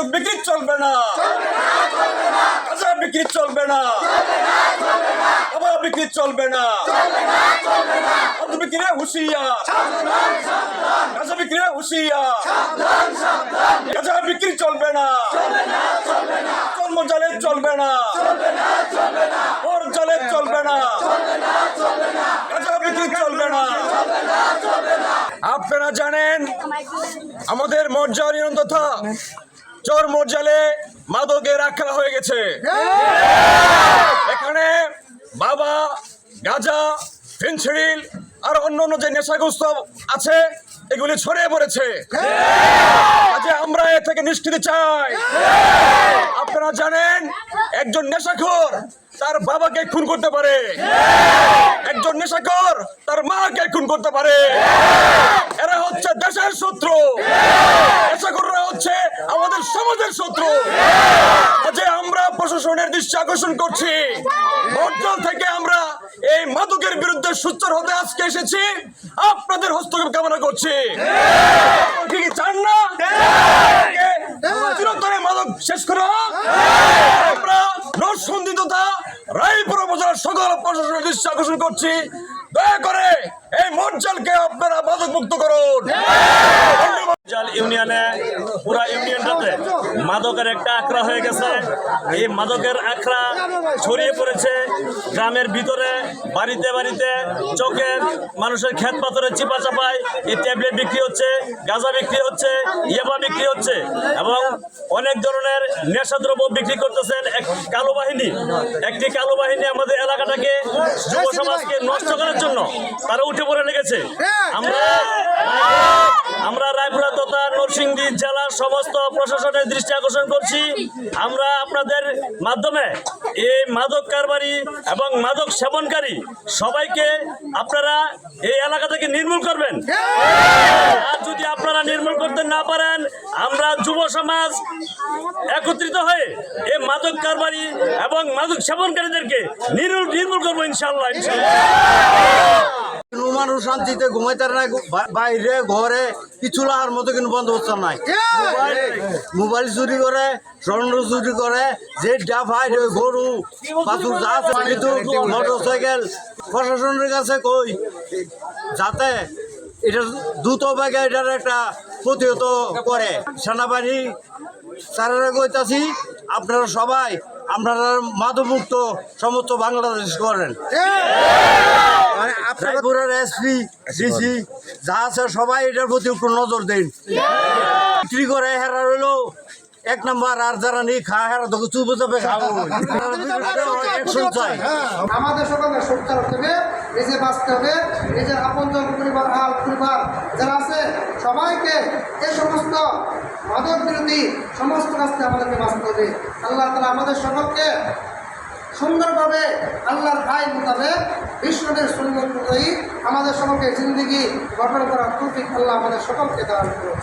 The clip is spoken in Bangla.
মাদক বিক্রি চলবে না। গাঁজা বিক্রি চলবে না। বাবা বিক্রি চলবে না। মাদক বিক্রি হুশিয়া গাঁজা বিক্রি হুশিয়া গাঁজা বিক্রি চলবে না। কর্মজালে চলবে না। ওর জালে চলবে না। গাঁজা বিক্রি চলবে না। আপনারা জানেন, আমাদের মর্যাদা নিরন্ততা চোর মর্যালে মাদকে রাখা হয়ে গেছে। এখানে বাবা, গাজা ফেন্সিডিল আর অন্য অন্য যে নেশাগ্রস্ত আছে, এগুলি ছড়িয়ে পড়েছে। কাজে আমরা এ থেকে নিষ্কৃতি চাই। আপনারা জানেন, একজন নেশাখোর তার বাবাকে খুন করতে পারে। একজন নেশাখোর তার মাকে খুন করতে পারে। এরা হচ্ছে দেশের শত্রু। নেশাখোররা হচ্ছে আমাদের সমাজের শত্রু। কাজে আমরা প্রশাসনের দৃষ্টি আকর্ষণ করছি। অঞ্চল থেকে আমরা এই মাদকের বিরুদ্ধে সুচ্চার হতে আজকে এসেছি। আপনাদের হস্তক্ষেপ কামনা করছি। কি চান না? চিরতরে মাদক শেষ করা সকল প্রশাসনের দৃষ্টি আকর্ষণ করছি। দয়া করে এই মঞ্চলকে আপনারা মাদক মুক্ত করুন ইউনিয়নে পুরা ইউনিয়নটাতে মাদকের একটা আখড়া হয়ে গেছে। এই মাদকের আখড়া ছড়িয়ে পড়েছে গ্রামের ভিতরে, বাড়িতে বাড়িতে চোখে মানুষের ক্ষেত পাথরে চিপা চাপায়। এই ট্যাবলেট বিক্রি হচ্ছে, গাঁজা বিক্রি হচ্ছে, ইয়াবা বিক্রি হচ্ছে এবং অনেক ধরনের নেশাদ্রব্য বিক্রি করতেছেন এক কালো বাহিনী। একটি কালো বাহিনী আমাদের এলাকাটাকে যুব সমাজকে নষ্ট করার জন্য তারা উঠে পড়ে লেগেছে। আমরা আমরা রায়পুরা তথা নরসিংদী জেলার সমস্ত প্রশাসনের দৃষ্টি আকর্ষণ করছি। আমরা আপনাদের মাধ্যমে এই মাদক কারবারি এবং মাদক সেবনকারী সবাইকে আপনারা এই এলাকা থেকে নির্মূল করবেন। আর যদি আপনারা নির্মূল করতে না পারেন আমরা যুব সমাজ একত্রিত হয়ে এই মাদক কারবারি এবং মাদক সেবনকারীদেরকে নির্মূল নির্মূল করব ইনশাল্লাহ ইনশাল্লাহ মানুষ শান্তিতে ঘুমাইতে না বা- বাইরে ঘরে কিছু লাহার মতো কিন্তু বন্দোবস্ত নাই। মোবাইল মোবাইল চুরি করে স্বর্ণ চুরি করে যে ডাফাই গরু বাছুর যা আছে কিন্তু মোটর সাইকেল প্রশাসনের কাছে কই? যাতে এটা দ্রুত বেগে এটার একটা প্রতিহত করে। সেনাবাহিনী স্যারেরা কইতাছি আপনারা সবাই আপনারা মাদকমুক্ত সমস্ত বাংলাদেশ করেন। রায়পুরের এসপি ডিসি যা আছে সবাই এটার প্রতি একটু নজর দিন। বিক্রি করে হেরা রইল এক নাম্বার আর যারা নেই খা হেরা তোকে চুপে চাপে খাব চাই আমাদের সকলকে সোচ্চার হতে হবে নিজে বাঁচতে হবে নিজের আপনজন পরিবার আল পরিবার যারা আছে সবাইকে এই সমস্ত মাদক বিরোধী সমস্ত কাজকে আমাদেরকে বাঁচতে হবে। আল্লাহ তালা আমাদের সকলকে সুন্দরভাবে আল্লাহর আইন মোতাবেক বিষ্ণুদের সুন্দর অনুযায়ী আমাদের সকলকে জিন্দিগি গঠন করার তৌফিক আল্লাহ আমাদের সকলকে দান করুন।